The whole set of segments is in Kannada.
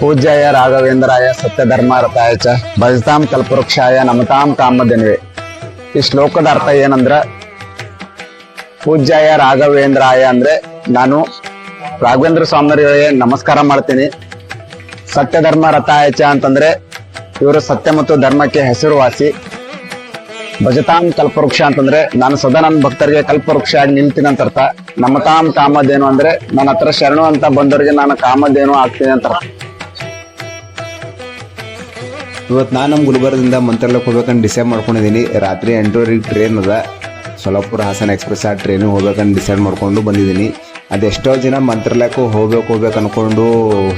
ಪೂಜ್ಯಾಯ ರಾಘವೇಂದ್ರಾಯ ಸತ್ಯಧರ್ಮ ಧರ್ಮಾರ್ಥಾಯ ಚ ಭಜತಾಂ ಕಲ್ಪವೃಕ್ಷಾಯ ನಮತಾಂ ಕಾಮಧೇನುವೆ. ಈ ಶ್ಲೋಕದ ಅರ್ಥ ಏನಂದ್ರ, ಪೂಜ್ಯಾಯ ರಾಘವೇಂದ್ರಾಯ ಅಂದ್ರೆ ನಾನು ರಾಘವೇಂದ್ರ ಸ್ವಾಮಿಯವರಿಗೆ ನಮಸ್ಕಾರ ಮಾಡ್ತೀನಿ. ಸತ್ಯಧರ್ಮ ರಥಾಯ ಚ ಅಂತಂದ್ರೆ ಇವರು ಸತ್ಯ ಮತ್ತು ಧರ್ಮಕ್ಕೆ ಹೆಸರುವಾಸಿ. ಭಜತಾಂ ಕಲ್ಪವೃಕ್ಷ ಅಂತಂದ್ರೆ ನಾನು ಸದಾ ನನ್ನ ಭಕ್ತರಿಗೆ ಕಲ್ಪವೃಕ್ಷ ಆಗಿ ನಿಲ್ತೀನಿ ಅಂತ ಅರ್ಥ. ನಮತಾಂ ಕಾಮಧೇನು ಅಂದ್ರೆ ನನ್ನ ಹತ್ರ ಶರಣು ಅಂತ ಬಂದವರಿಗೆ ನಾನು ಕಾಮಧೇನು ಆಗ್ತೀನಿ ಅಂತ ಅರ್ಥ. ಇವತ್ತು ನಾನು ನಮ್ಮ ಗುಲ್ಬರ್ಗದಿಂದ ಮಂತ್ರಾಲಯಕ್ಕೆ ಹೋಗ್ಬೇಕಂತ ಡಿಸೈಡ್ ಮಾಡ್ಕೊಂಡಿದ್ದೀನಿ ರಾತ್ರಿ ಎಂಟೂವರೆಗೆ ಟ್ರೈನ್ ಅದ. ಸೊಲಾಪುರ ಹಾಸನ ಎಕ್ಸ್ಪ್ರೆಸ್ ಆ ಟ್ರೈನಿಗೆ ಹೋಗ್ಬೇಕಂತ ಡಿಸೈಡ್ ಮಾಡ್ಕೊಂಡು ಬಂದಿದ್ದೀನಿ ಅದೆಷ್ಟೋ ಜನ ಮಂತ್ರಾಲಯಕ್ಕೂ ಹೋಗ್ಬೇಕು ಹೋಗ್ಬೇಕು ಅಂದ್ಕೊಂಡು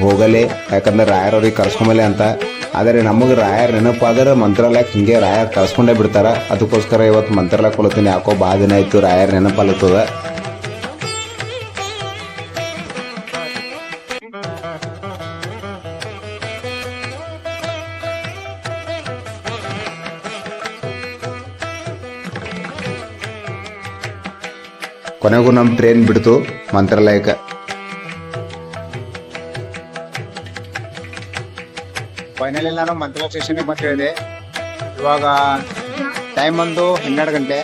ಹೋಗಲೇ, ಯಾಕಂದ್ರೆ ರಾಯರವ್ರಿಗೆ ಕರ್ಸ್ಕೊಂಬಲೆ ಅಂತ. ಆದರೆ ನಮಗೆ ರಾಯರ್ ನೆನಪಾದ್ರೆ ಮಂತ್ರಾಲಯಕ್ಕೆ ಹಿಂಗೆ ರಾಯರ್ ಕಳ್ಸ್ಕೊಂಡೇ ಬಿಡ್ತಾರ. ಅದಕ್ಕೋಸ್ಕರ ಇವತ್ತು ಮಂತ್ರಾಲಯಕ್ಕೆ ಹೋಗ್ತೀನಿ ಯಾಕೋ ಭಾಳ ದಿನ ಆಯಿತು, ರಾಯರ್ ನೆನಪಲ್ಲತ್ತದ. ಕೊನೆಗೂ ನಮ್ಮ ಟ್ರೈನ್ ಬಿಡ್ತು ಮಂತ್ರಾಲಯಕ್ಕೆ. ಫೈನಲಿ ನಾನು ಮಂತ್ರ ಸ್ಟೇಷನ್ಗೆ ಬಂದು ಹೇಳಿದೆ ಇವಾಗ ಟೈಮ್ ಒಂದು ಹನ್ನೆರಡು ಗಂಟೆ.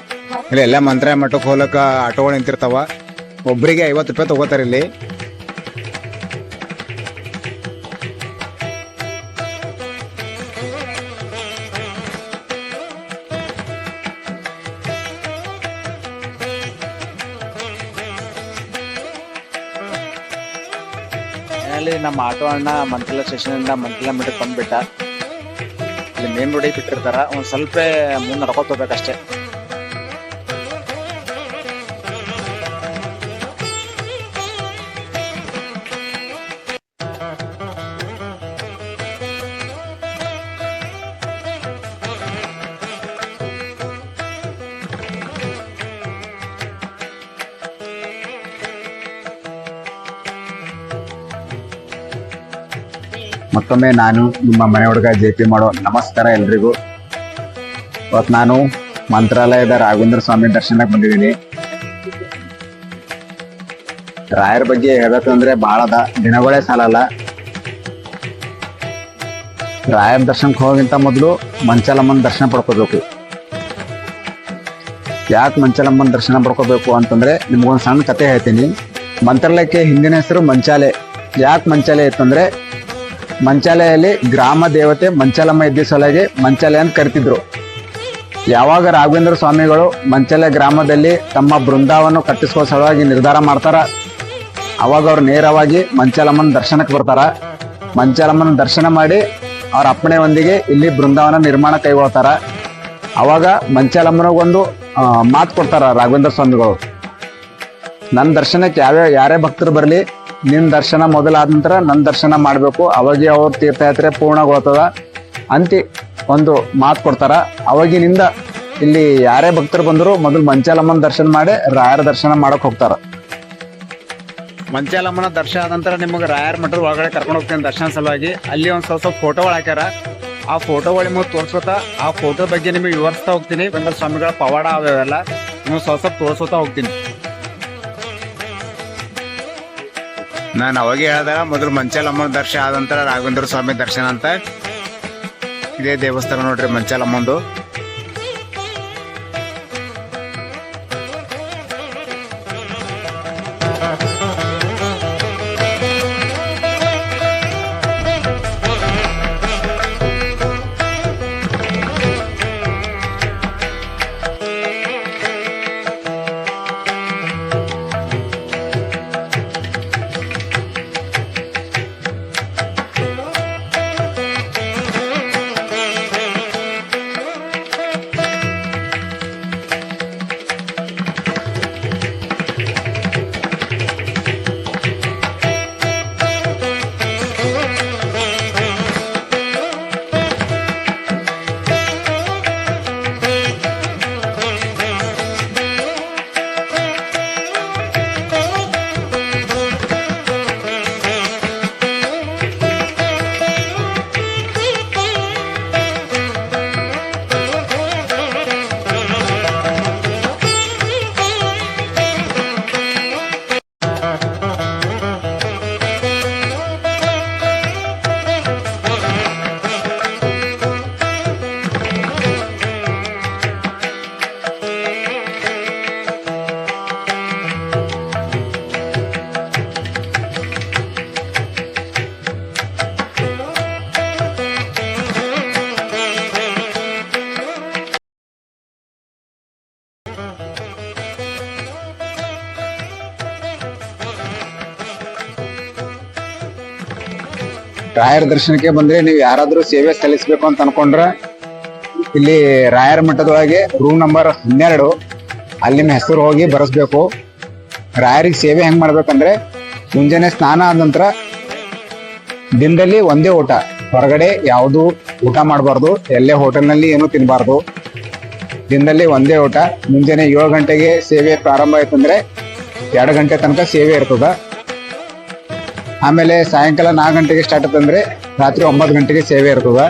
ಇಲ್ಲಿ ಎಲ್ಲ ಮಂತ್ರ ಮಠಕ್ಕೆ ಹೋಗ್ಲಕ್ಕ ಆಟೋಗಳು ನಿಂತಿರ್ತಾವ. ಒಬ್ಬರಿಗೆ ಐವತ್ತು ರೂಪಾಯಿ ತಗೋತಾರೆ ಇಲ್ಲಿ. ಫೈನಲಿ ನಮ್ಮ ಆಟೋ ಅಣ್ಣ ಮಂತ್ರಿಲ ಸ್ಟೇಷನ್ ಇಂದ ಮಂತ್ರಿಲ ಮೀಟರ್ ಬಂದ್ಬಿಟ್ಟ. ಇಲ್ಲಿ ಮೇನ್ ರೋಡಿಗೆ ಬಿಟ್ಟಿರ್ತಾರ. ಒಂದ್ ಸ್ವಲ್ಪ ಮುಂದೆ ನಡ್ಕೊತ ಹೋಗ್ಬೇಕಷ್ಟೇ. ಮತ್ತೊಮ್ಮೆ ನಾನು ನಿಮ್ಮ ಮನೆ ಹುಡುಗ ಜೆ ಪಿ ಮಾಡೋ ನಮಸ್ಕಾರ ಎಲ್ರಿಗೂ. ಇವತ್ತು ನಾನು ಮಂತ್ರಾಲಯದ ರಾಘವೇಂದ್ರ ಸ್ವಾಮಿ ದರ್ಶನಕ್ಕೆ ಬಂದಿದ್ದೀನಿ. ರಾಯರ ಬಗ್ಗೆ ಹೇಳಬೇಕಂದ್ರೆ ಬಹಳ ಅದ ದಿನಗಳೇ ಸಾಲಲ್ಲ. ರಾಯರ ದರ್ಶನಕ್ಕೆ ಹೋಗಿಂತ ಮೊದಲು ಮಂಚಲಮ್ಮನ ದರ್ಶನ ಪಡ್ಕೋಬೇಕು. ಯಾಕೆ ಮಂಚಲಮ್ಮನ ದರ್ಶನ ಪಡ್ಕೋಬೇಕು ಅಂತಂದ್ರೆ ನಿಮ್ಗೊಂದು ಸಣ್ಣ ಕತೆ ಹೇಳ್ತೀನಿ. ಮಂತ್ರಾಲಯಕ್ಕೆ ಹಿಂದಿನ ಹೆಸರು ಮಂಚಾಲೆ. ಯಾಕೆ ಮಂಚಾಲೆ ಇತ್ತಂದ್ರೆ ಮಂಚಾಲಯಲ್ಲಿ ಗ್ರಾಮ ದೇವತೆ ಮಂಚಾಲಮ್ಮ ಇದ್ದ ಸಲುವಾಗಿ ಮಂಚಾಲಯ ಅಂತ ಕರಿತಿದ್ರು. ಯಾವಾಗ ರಾಘವೇಂದ್ರ ಸ್ವಾಮಿಗಳು ಮಂಚಾಲಯ ಗ್ರಾಮದಲ್ಲಿ ತಮ್ಮ ಬೃಂದಾವನ್ನು ಕಟ್ಟಿಸುವ ಸಲುವಾಗಿ ನಿರ್ಧಾರ ಮಾಡ್ತಾರ, ಅವಾಗ ಅವ್ರು ನೇರವಾಗಿ ಮಂಚಾಲಮ್ಮನ ದರ್ಶನಕ್ಕೆ ಬರ್ತಾರ. ಮಂಚಾಲಮ್ಮನ ದರ್ಶನ ಮಾಡಿ ಅವ್ರ ಅಪ್ಪಣೆಯೊಂದಿಗೆ ಇಲ್ಲಿ ಬೃಂದಾವನ ನಿರ್ಮಾಣ ಕೈಗೊಳ್ತಾರ. ಅವಾಗ ಮಂಚಾಲಮ್ಮನಿಗೊಂದು ಮಾತು ಕೊಡ್ತಾರ ರಾಘವೇಂದ್ರ ಸ್ವಾಮಿಗಳು. ನನ್ನ ದರ್ಶನಕ್ಕೆ ಯಾವ್ಯಾವ ಯಾರೇ ಭಕ್ತರು ಬರಲಿ ನಿನ್ನ ದರ್ಶನ ಮೊದಲಾದ ನಂತರ ನನ್ನ ದರ್ಶನ ಮಾಡಬೇಕು. ಅವಾಗೆ ಅವ್ರ ತೀರ್ಥಯಾತ್ರೆ ಪೂರ್ಣಗೊಳ್ತದ. ಅಂತಿ ಒಂದು ಮಾತು ಕೊಡ್ತಾರ. ಅವಾಗಿನಿಂದ ಇಲ್ಲಿ ಯಾರೇ ಭಕ್ತರು ಬಂದರೂ ಮೊದಲು ಮಂಚಾಲಮ್ಮನ ದರ್ಶನ ಮಾಡಿ ರಾಯರ ದರ್ಶನ ಮಾಡಕ್ ಹೋಗ್ತಾರ. ಮಂಚಾಲಮ್ಮನ ದರ್ಶನ ಆದ ನಂತರ ನಿಮಗೆ ರಾಯರ ಮಠದ ಒಳಗಡೆ ಕರ್ಕೊಂಡು ಹೋಗ್ತೀನಿ ದರ್ಶನ ಸಲುವಾಗಿ. ಅಲ್ಲಿ ಒಂದು ಸ್ವಲ್ಪ ಫೋಟೋಗಳು ಹಾಕ್ಯಾರ. ಆ ಫೋಟೋಗಳು ನಿಮಗೆ ತೋರಿಸ್ಕೊತಾ, ಆ ಫೋಟೋ ಬಗ್ಗೆ ನಿಮಗೆ ವಿವರಿಸ್ತಾ ಹೋಗ್ತೀನಿ. ಸ್ವಾಮಿಗಳ ಪವಾಡ ಅವೆಲ್ಲ ನಿಮಗೆ ಸ್ವಲ್ಪ ಸ್ವಲ್ಪ ತೋರಿಸ್ಕೊತಾ ಹೋಗ್ತೀನಿ. ನಾನು ಅವಾಗೆ ಹೇಳ್ದೆ ಮೊದಲು ಮಂಚಾಲಮ್ಮನ ದರ್ಶನ ಆದಂತರ ರಾಘವೇಂದ್ರ ಸ್ವಾಮಿ ದರ್ಶನ ಅಂತ. ಇದೇ ದೇವಸ್ಥಾನ ನೋಡ್ರಿ ಮಂಚಾಲಮ್ಮಂದು. ರಾಯರ ದರ್ಶನಕ್ಕೆ ಬಂದ್ರೆ ನೀವು ಯಾರಾದ್ರೂ ಸೇವೆ ಸಲ್ಲಿಸಬೇಕು ಅಂತ ಅನ್ಕೊಂಡ್ರ ಇಲ್ಲಿ ರಾಯರ ಮಠದೊಳಗೆ ರೂಮ್ ನಂಬರ್ ಹನ್ನೆರಡು. ಅಲ್ಲಿ ನಿಮ್ಮ ಹೆಸರು ಹೋಗಿ ಬರೆಸ್ಬೇಕು. ರಾಯರಿಗೆ ಸೇವೆ ಹೆಂಗ್ ಮಾಡ್ಬೇಕಂದ್ರೆ ಮುಂಜಾನೆ ಸ್ನಾನ ಆದ ನಂತರ ದಿನದಲ್ಲಿ ಒಂದೇ ಊಟ. ಹೊರಗಡೆ ಯಾವುದು ಊಟ ಮಾಡಬಾರ್ದು. ಎಲ್ಲೇ ಹೋಟೆಲ್ನಲ್ಲಿ ಏನು ತಿನ್ನಬಾರ್ದು ದಿನದಲ್ಲಿ ಒಂದೇ ಊಟ. ಮುಂಜಾನೆ ಏಳು ಗಂಟೆಗೆ ಸೇವೆ ಪ್ರಾರಂಭ ಆಯ್ತಂದ್ರೆ ಎರಡು ಗಂಟೆ ತನಕ ಸೇವೆ ಇರ್ತದ. ಆಮೇಲೆ ಸಾಯಂಕಾಲ ನಾಲ್ಕು ಗಂಟೆಗೆ ಸ್ಟಾರ್ಟ್ ಆತಂದ್ರೆ ರಾತ್ರಿ ಒಂಬತ್ತು ಗಂಟೆಗೆ ಸೇವೆ ಇರ್ತದ.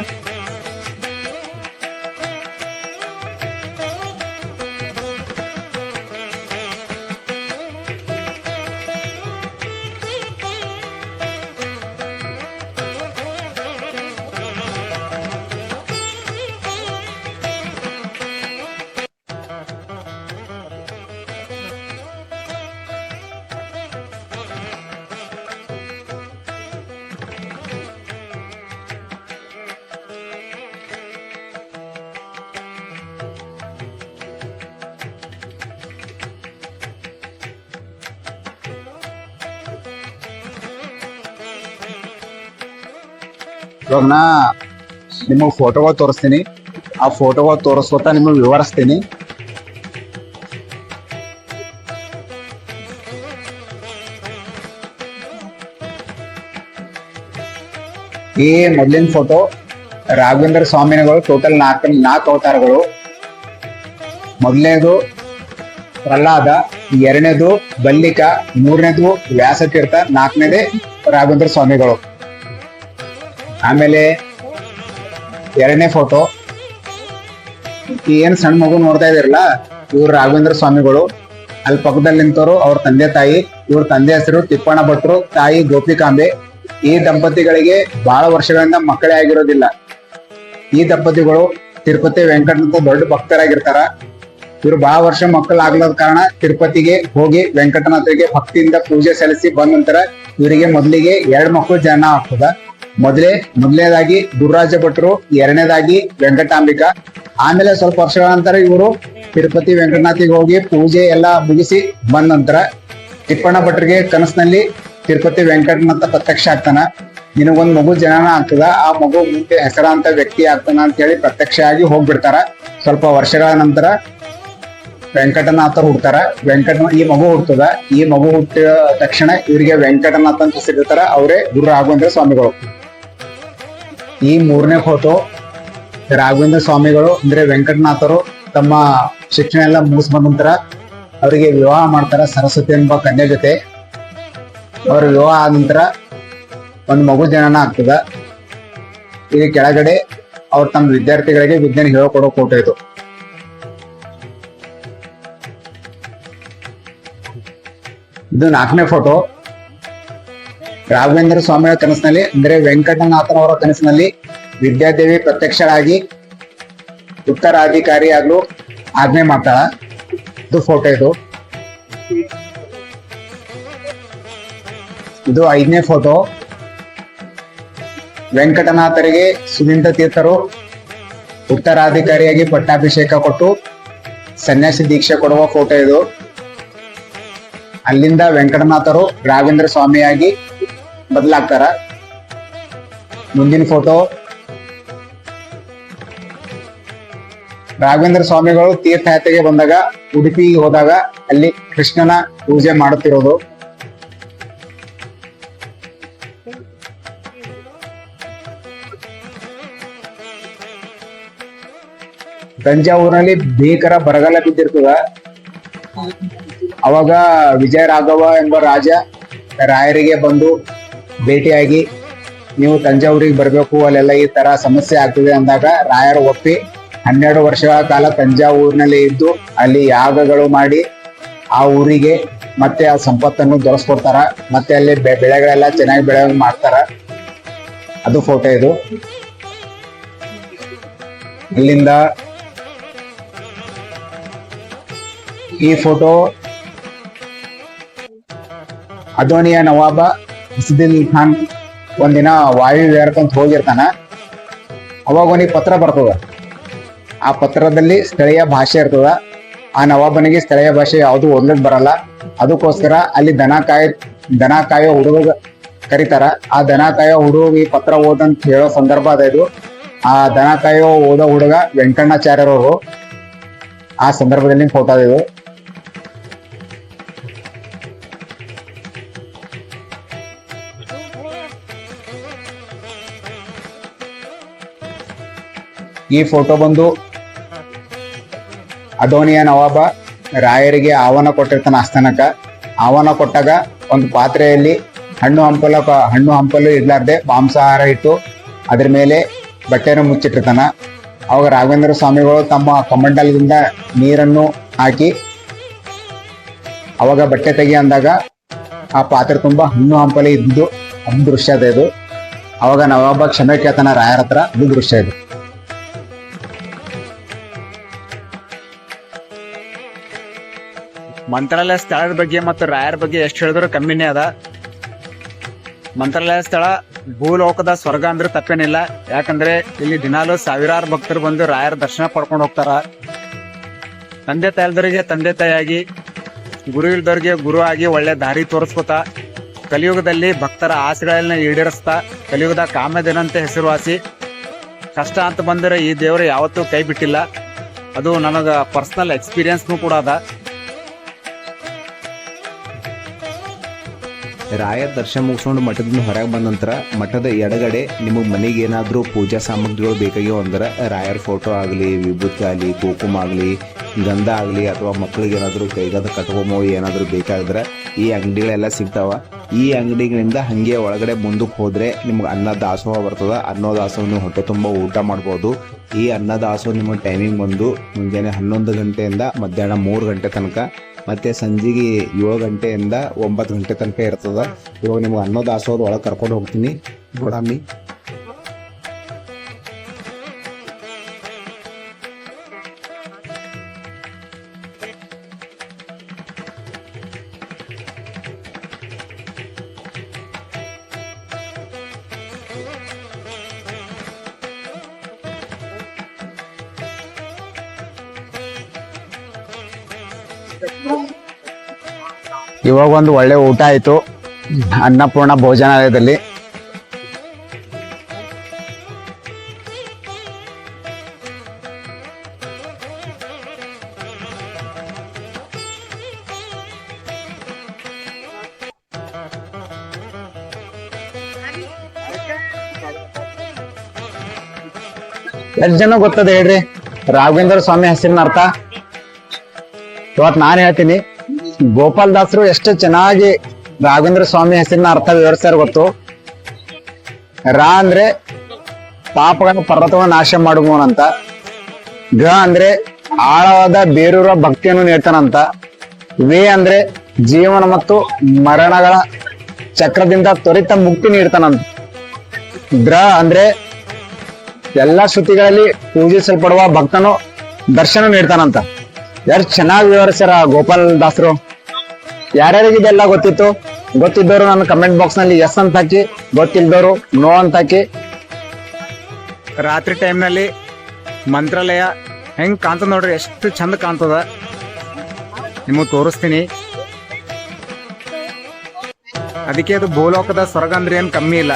ಇವಾಗ ನಾ ನಿಮಗೆ ಫೋಟೋಗಳು ತೋರಿಸ್ತೀನಿ. ಆ ಫೋಟೋಗಳು ತೋರಿಸ್ಕೊತಾ ನಿಮಗೆ ವಿವರಿಸ್ತೀನಿ. ಈ ಮೊದಲಿನ ಫೋಟೋ ರಾಘವೇಂದ್ರ ಸ್ವಾಮಿನಗಳು ಟೋಟಲ್ ನಾಲ್ಕು ನಾಲ್ಕು ಅವತಾರಗಳು. ಮೊದಲನೇದು ಪ್ರಹ್ಲಾದ, ಎರಡನೇದು ಬಲ್ಲಿಕ, ಮೂರನೇದು ವ್ಯಾಸತೀರ್ಥ, ನಾಲ್ಕನೇದೇ ರಾಘವೇಂದ್ರ ಸ್ವಾಮಿಗಳು. ಆಮೇಲೆ ಎರಡನೇ ಫೋಟೋ ಏನ್ ಸಣ್ಣ ಮಗು ನೋಡ್ತಾ ಇದಿರಲ್ಲ ಇವ್ರು ರಾಘವೇಂದ್ರ ಸ್ವಾಮಿಗಳು. ಅಲ್ಲಿ ಪಕ್ಕದಲ್ಲಿ ನಿಂತವರು ಅವ್ರ ತಂದೆ ತಾಯಿ, ಇವ್ರ ತಂದೆ ಹೆಸರು ತಿಪ್ಪಣ್ಣ ಭಟ್ರು, ತಾಯಿ ಗೋಪಿಕಾಂಬೆ ಈ ದಂಪತಿಗಳಿಗೆ ಬಹಳ ವರ್ಷಗಳಿಂದ ಮಕ್ಕಳೇ ಆಗಿರೋದಿಲ್ಲ. ಈ ದಂಪತಿಗಳು ತಿರುಪತಿ ವೆಂಕಟನಂತ ದೊಡ್ಡ ಭಕ್ತರಾಗಿರ್ತಾರ. ಇವ್ರು ಬಹಳ ವರ್ಷ ಮಕ್ಕಳಾಗ್ಲದ ಕಾರಣ ತಿರುಪತಿಗೆ ಹೋಗಿ ವೆಂಕಟನಾಥರಿಗೆ ಭಕ್ತಿಯಿಂದ ಪೂಜೆ ಸಲ್ಲಿಸಿ ಬಂದ ನಂತರ ಇವರಿಗೆ ಮೊದಲಿಗೆ ಎರಡು ಮಕ್ಕಳು ಜನ ಆಗ್ತದ. ಮೊದಲೇ ಮೊದಲನೇದಾಗಿ ಗುರುರಾಜ ಭಟ್ರು, ಎರಡನೇದಾಗಿ ವೆಂಕಟಾಂಬಿಕಾ. ಆಮೇಲೆ ಸ್ವಲ್ಪ ವರ್ಷಗಳ ನಂತರ ಇವರು ತಿರುಪತಿ ವೆಂಕಟನಾಥಿಗೆ ಹೋಗಿ ಪೂಜೆ ಎಲ್ಲ ಮುಗಿಸಿ ಬಂದ ನಂತರ ತಿಪ್ಪಣ್ಣ ಭಟ್ರಿಗೆ ಕನಸಿನಲ್ಲಿ ತಿರುಪತಿ ವೆಂಕಟನಾಥ ಪ್ರತ್ಯಕ್ಷ ಆಗ್ತಾನ. ನಿನಗೊಂದು ಮಗು ಜನನ ಆಗ್ತದ, ಆ ಮಗು ಮುಂದೆ ಹೆಸರಾಂತ ವ್ಯಕ್ತಿ ಆಗ್ತಾನ ಅಂತ ಹೇಳಿ ಪ್ರತ್ಯಕ್ಷ ಆಗಿ ಹೋಗ್ಬಿಡ್ತಾರ. ಸ್ವಲ್ಪ ವರ್ಷಗಳ ನಂತರ ವೆಂಕಟನಾಥ ಹುಡ್ತಾರ. ವೆಂಕಟ, ಈ ಮಗು ಹುಡ್ತದ, ಈ ಮಗು ಹುಟ್ಟಿದ ತಕ್ಷಣ ಇವರಿಗೆ ವೆಂಕಟನಾಥ ಅಂತ ಸಿಗುತ್ತಾರ ಅವರೇ ಗುರು ರಾಘವೇಂದ್ರ ಸ್ವಾಮಿಗಳು. ಈ ಮೂರನೇ ಫೋಟೋ ರಾಘವೇಂದ್ರ ಸ್ವಾಮಿಗಳು, ಅಂದ್ರೆ ವೆಂಕಟನಾಥರು ತಮ್ಮ ಶಿಕ್ಷಣ ಎಲ್ಲ ಮುಗಿಸ್ ಬಂದ ನಂತರ ಅವರಿಗೆ ವಿವಾಹ ಮಾಡ್ತಾರ ಸರಸ್ವತಿ ಎಂಬ ಕನ್ಯೆ ಜೊತೆ. ಅವರ ವಿವಾಹ ಆದ ನಂತರ ಒಂದು ಮಗು ಜನನ ಆಗ್ತದ. ಇಲ್ಲಿ ಕೆಳಗಡೆ ಅವ್ರು ತಮ್ಮ ವಿದ್ಯಾರ್ಥಿಗಳಿಗೆ ವಿಜ್ಞಾನ ಹೇಳಿಕೊಡೋ ಫೋಟೋ ಇದು. ಇದು ನಾಲ್ಕನೇ ಫೋಟೋ ರಾಘವೇಂದ್ರ ಸ್ವಾಮಿಯ ಕನಸಿನಲ್ಲಿ, ಅಂದ್ರೆ ವೆಂಕಟನಾಥನವರ ಕನಸಿನಲ್ಲಿ ವಿದ್ಯಾದೇವಿ ಪ್ರತ್ಯಕ್ಷರಾಗಿ ಉತ್ತರಾಧಿಕಾರಿಯಾಗಲು ಆಜ್ಞೆ ಮಾಡ್ತಾಳ. ಇದು ಫೋಟೋ ಇದು. ಇದು ಐದನೇ ಫೋಟೋ ವೆಂಕಟನಾಥರಿಗೆ ಸುನಿಂದ ತೀರ್ಥರು ಉತ್ತರಾಧಿಕಾರಿಯಾಗಿ ಪಟ್ಟಾಭಿಷೇಕ ಕೊಟ್ಟು ಸನ್ಯಾಸಿ ದೀಕ್ಷೆ ಕೊಡುವ ಫೋಟೋ ಇದು. ಅಲ್ಲಿಂದ ವೆಂಕಟನಾಥರು ರಾಘವೇಂದ್ರ ಸ್ವಾಮಿಯಾಗಿ ಬದಲಾಗ್ತಾರ? ಮುಂದಿನ ಫೋಟೋ ರಾಘವೇಂದ್ರ ಸ್ವಾಮಿಗಳು ತೀರ್ಥಯಾತ್ರೆಗೆ ಬಂದಾಗ, ಉಡುಪಿಗೆ ಹೋದಾಗ ಅಲ್ಲಿ ಕೃಷ್ಣನ ಪೂಜೆ ಮಾಡುತ್ತಿರೋದು. ತಂಜಾವೂರಿನಲ್ಲಿ ಭೀಕರ ಬರಗಾಲ ಬಿದ್ದಿರ್ತದ. ಅವಾಗ ವಿಜಯ ರಾಘವ ಎಂಬ ರಾಜ ರಾಯರಿಗೆ ಬಂದು ಭೇಟಿಯಾಗಿ ನೀವು ತಂಜಾವೂರಿಗೆ ಬರಬೇಕು, ಅಲ್ಲೆಲ್ಲ ಈ ತರ ಸಮಸ್ಯೆ ಆಗ್ತದೆ ಅಂದಾಗ ರಾಯರು ಒಪ್ಪಿ ಹನ್ನೆರಡು ವರ್ಷಗಳ ಕಾಲ ತಂಜಾವೂರಿನಲ್ಲಿ ಇದ್ದು ಅಲ್ಲಿ ಯಾಗಗಳು ಮಾಡಿ ಆ ಊರಿಗೆ ಮತ್ತೆ ಆ ಸಂಪತ್ತನ್ನು ದೊರಸ್ಕೊಡ್ತಾರ. ಮತ್ತೆ ಅಲ್ಲಿ ಬೆಳೆಗಳೆಲ್ಲ ಚೆನ್ನಾಗಿ ಬೆಳೆ ಮಾಡ್ತಾರ. ಅದು ಫೋಟೋ ಇದು. ಇಲ್ಲಿಂದ ಈ ಫೋಟೋ ಅದೋನಿಯ ನವಾಬ ಹಸದಿಲ್ ಖಾನ್ ಒಂದಿನ ವಾಯು ವಿಹಾರಕ್ಕಂತ ಹೋಗಿರ್ತಾನ. ಅವಾಗ ಅವನಿಗೆ ಪತ್ರ ಬರ್ತದ. ಆ ಪತ್ರದಲ್ಲಿ ಸ್ಥಳೀಯ ಭಾಷೆ ಇರ್ತದ. ಆ ನವಾಬನಿಗೆ ಸ್ಥಳೀಯ ಭಾಷೆ ಯಾವುದು ಒಂದಕ್ಕೆ ಬರಲ್ಲ. ಅದಕ್ಕೋಸ್ಕರ ಅಲ್ಲಿ ದನ ಕಾಯ, ದನ ಕಾಯೋ ಹುಡುಗ ಕರೀತಾರ. ಆ ದನ ಕಾಯೋ ಈ ಪತ್ರ ಓದಂತ ಹೇಳೋ ಸಂದರ್ಭ ಅದ ಇದು. ಆ ದನ ಕಾಯೋ ಓದೋ ಹುಡುಗ ವೆಂಕಣ್ಣಾಚಾರ್ಯರವರು ಆ ಸಂದರ್ಭದಲ್ಲಿ ಫೋಟೋ ಇದು. ಈ ಫೋಟೋ ಬಂದು ಅಡೋನಿಯ ನವಾಬ ರಾಯರಿಗೆ ಆಹ್ವಾನ ಕೊಟ್ಟಿರ್ತಾನೆ ಆಸ್ಥಾನಕ್ಕ. ಆಹ್ವಾನ ಕೊಟ್ಟಾಗ ಒಂದು ಪಾತ್ರೆಯಲ್ಲಿ ಹಣ್ಣು ಹಂಪಲ ಹಣ್ಣು ಹಂಪಲು ಇಡ್ಲಾರ್ದೆ ಮಾಂಸಾಹಾರ ಇಟ್ಟು ಅದ್ರ ಮೇಲೆ ಬಟ್ಟೆಯನ್ನು ಮುಚ್ಚಿಟ್ಟಿರ್ತಾನ. ಅವಾಗ ರಾಘವೇಂದ್ರ ಸ್ವಾಮಿಗಳು ತಮ್ಮ ಕಮಂಡಲದಿಂದ ನೀರನ್ನು ಹಾಕಿ ಅವಾಗ ಬಟ್ಟೆ ತೆಗಿ ಅಂದಾಗ ಆ ಪಾತ್ರೆ ತುಂಬಾ ಹಣ್ಣು ಹಂಪಲು ಇದ್ದು ಒಂದು ದೃಶ್ಯ ಅದ ಇದು. ಅವಾಗ ನವಾಬ ಕ್ಷಮೆ ಕೇಳ್ತಾನ ರಾಯರ ಹತ್ರ, ಒಂದು ದೃಶ್ಯ ಇದು. ಮಂತ್ರಾಲಯ ಸ್ಥಳದ ಬಗ್ಗೆ ಮತ್ತು ರಾಯರ ಬಗ್ಗೆ ಎಷ್ಟು ಹೇಳಿದ್ರು ಕಮ್ಮಿನೇ ಅದ. ಮಂತ್ರಾಲಯ ಸ್ಥಳ ಭೂಲೋಕದ ಸ್ವರ್ಗ ಅಂದ್ರೆ ತಪ್ಪೇನಿಲ್ಲ. ಯಾಕಂದ್ರೆ ಇಲ್ಲಿ ದಿನಾಲು ಸಾವಿರಾರು ಭಕ್ತರು ಬಂದು ರಾಯರ ದರ್ಶನ ಪಡ್ಕೊಂಡು ಹೋಗ್ತಾರ. ತಂದೆ ತಾಯಿದವರಿಗೆ ತಂದೆ ತಾಯಿಯಾಗಿ, ಗುರು ಇಲ್ದವ್ರಿಗೆ ಗುರು ಆಗಿ ಒಳ್ಳೆ ದಾರಿ ತೋರಿಸ್ಕೊತಾ, ಕಲಿಯುಗದಲ್ಲಿ ಭಕ್ತರ ಆಸೆಗಳನ್ನ ಈಡೇರಿಸ್ತಾ, ಕಲಿಯುಗದ ಕಾಮದೇನಂತೆ ಹೆಸರುವಾಸಿ. ಕಷ್ಟ ಅಂತ ಬಂದರೆ ಈ ದೇವರು ಯಾವತ್ತೂ ಕೈ ಬಿಟ್ಟಿಲ್ಲ. ಅದು ನನಗೆ ಪರ್ಸನಲ್ ಎಕ್ಸ್ಪೀರಿಯನ್ಸ್ನು ಕೂಡ ಅದ. ರಾಯರ್ ದರ್ಶನ ಮುಗಿಸ್ಕೊಂಡು ಮಠದಿಂದ ಹೊರಗೆ ಬಂದ ನಂತರ ಮಠದ ಎಡಗಡೆ ನಿಮಗೆ ಮನೆಗೆ ಏನಾದರೂ ಪೂಜಾ ಸಾಮಗ್ರಿಗಳು ಬೇಕಾಗ್ಯಾವ ಅಂದ್ರೆ ರಾಯರ್ ಫೋಟೋ ಆಗಲಿ, ವಿಭೂತಿ ಆಗಲಿ, ಕುಂಕುಮ ಆಗಲಿ, ಗಂಧ ಆಗಲಿ ಅಥವಾ ಮಕ್ಕಳಿಗೆ ಏನಾದರೂ ಕೈಗಾದ ಕಟ್ಕೊಂಬೋ ಏನಾದರೂ ಬೇಕಾದ್ರೆ ಈ ಅಂಗಡಿಗಳೆಲ್ಲ ಸಿಗ್ತಾವೆ. ಈ ಅಂಗಡಿಗಳಿಂದ ಹಾಗೆ ಒಳಗಡೆ ಮುಂದಕ್ಕೆ ಹೋದರೆ ನಿಮ್ಗೆ ಅನ್ನ ದಾಸೋಹ ಬರ್ತದೆ. ಅನ್ನೋ ದಾಸೋಹ ಹೊಟ್ಟೆ ತುಂಬ ಊಟ ಮಾಡ್ಬೋದು. ಈ ಅನ್ನದಾಸೋ ನಿಮ್ಮ ಟೈಮಿಂಗ್ ಬಂದು ಮುಂಜಾನೆ ಹನ್ನೊಂದು ಗಂಟೆಯಿಂದ ಮಧ್ಯಾಹ್ನ ಮೂರು ಗಂಟೆ ತನಕ, ಮತ್ತೆ ಸಂಜೆಗೆ ಏಳು ಗಂಟೆಯಿಂದ ಒಂಬತ್ತು ಗಂಟೆ ತನಕ ಇರ್ತದ. ಇವಾಗ ನಿಮ್ಗೆ ಅನ್ನೋ ದಾಸೋಹದ ಒಳಗೆ ಕರ್ಕೊಂಡು ಹೋಗ್ತೀನಿ. ನೋಡಮ್ಮಿ. ಇವಾಗ ಒಂದು ಒಳ್ಳೆ ಊಟ ಆಯ್ತು. ಅನ್ನಪೂರ್ಣ ಭೋಜನಾಲಯದಲ್ಲಿ. ಎಷ್ಟು ಜನ ಗೊತ್ತದ ಹೇಳ್ರಿ? ರಾಘವೇಂದ್ರ ಸ್ವಾಮಿ ಹೆಸರಿನ ಅರ್ಥ? ಇವತ್ ನಾನು ಹೇಳ್ತೀನಿ. ಗೋಪಾಲ್ ದಾಸರು ಎಷ್ಟು ಚೆನ್ನಾಗಿ ರಾಘವೇಂದ್ರ ಸ್ವಾಮಿ ಹೆಸರಿನ ಅರ್ಥ ವಿವರಿಸ್ತಾರ ಗೊತ್ತು? ರಾ ಅಂದ್ರೆ ಪಾಪಗಳನ್ನು ಪರ್ವತವನ್ನು ನಾಶ ಮಾಡುವವನಂತ ಗ ಅಂದ್ರೆ ಆಳವಾದ ಬೇರೂರ ಭಕ್ತಿಯನ್ನು ನೀಡ್ತಾನಂತ. ವೇ ಅಂದ್ರೆ ಜೀವನ ಮತ್ತು ಮರಣಗಳ ಚಕ್ರದಿಂದ ತ್ವರಿತ ಮುಕ್ತಿ ನೀಡ್ತಾನಂತ. ದ್ರ ಅಂದ್ರೆ ಎಲ್ಲಾ ಶ್ರುತಿಗಳಲ್ಲಿ ಪೂಜಿಸಲ್ಪಡುವ ಭಕ್ತನು ದರ್ಶನ ನೀಡ್ತಾನಂತ. ಯಾರು ಚೆನ್ನಾಗಿ ವಿವರಿಸ್ಯಾರ ಗೋಪಾಲ್ ದಾಸರು? ಯಾರ್ಯಾರಿಗೆ ಇದೆಲ್ಲ ಗೊತ್ತಿತ್ತು? ಗೊತ್ತಿದ್ದವರು ನನ್ನ ಕಮೆಂಟ್ ಬಾಕ್ಸ್ನಲ್ಲಿ ಎಸ್ ಅಂತ ಹಾಕಿ ಗೊತ್ತಿಲ್ದವರು ನೋ ಅಂತ ಹಾಕಿ. ರಾತ್ರಿ ಟೈಮ್ನಲ್ಲಿ ಮಂತ್ರಾಲಯ ಹೆಂಗ್ ಕಾಣ್ತದ ನೋಡ್ರಿ, ಎಷ್ಟು ಚಂದ ಕಾಣ್ತದ. ನಿಮಗೆ ತೋರಿಸ್ತೀನಿ. ಅದಕ್ಕೆ ಅದು ಭೂಲೋಕದ ಸ್ವರ್ಗ ಅಂದ್ರೆ ಏನು ಕಮ್ಮಿ ಇಲ್ಲ.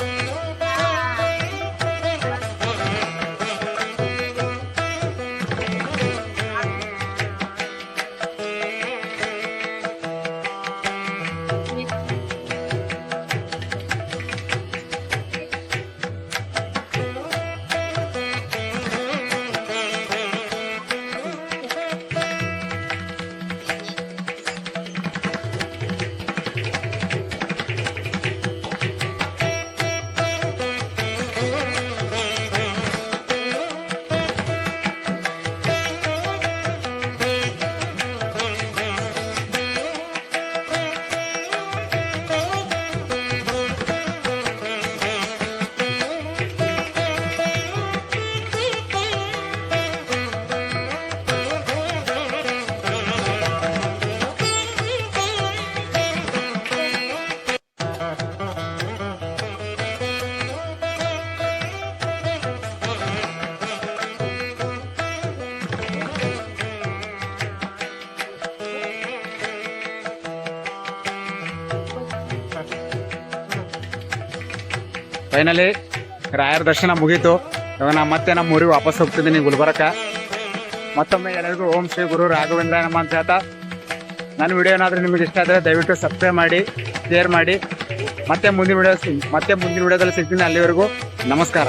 ಫೈನಲಿ ರಾಯರ ದರ್ಶನ ಮುಗೀತು. ಇವಾಗ ನಾ ಮತ್ತೆ ನಮ್ಮ ಊರಿಗೆ ವಾಪಸ್ ಹೋಗ್ತಿದ್ದೀನಿ ಗುಲ್ಬರ್ಗ. ಮತ್ತೊಮ್ಮೆ ಎಲ್ಲರಿಗೂ ಓಂ ಶ್ರೀ ಗುರು ರಾಘವೇಂದ್ರ ನಮ್ಮ ಅಂತ ಹೇಳ್ತಾ ನನ್ನ ವಿಡಿಯೋ ಏನಾದರೂ ನಿಮಗೆ ಇಷ್ಟ ಆದರೆ ದಯವಿಟ್ಟು ಸಬ್ಸ್ಕ್ರೈಬ್ ಮಾಡಿ ಶೇರ್ ಮಾಡಿ. ಮತ್ತೆ ಮುಂದಿನ ವಿಡಿಯೋ ಮತ್ತೆ ಮುಂದಿನ ವಿಡಿಯೋದಲ್ಲಿ ಸಿಗ್ತೀನಿ ಅಲ್ಲಿವರೆಗೂ. ನಮಸ್ಕಾರ.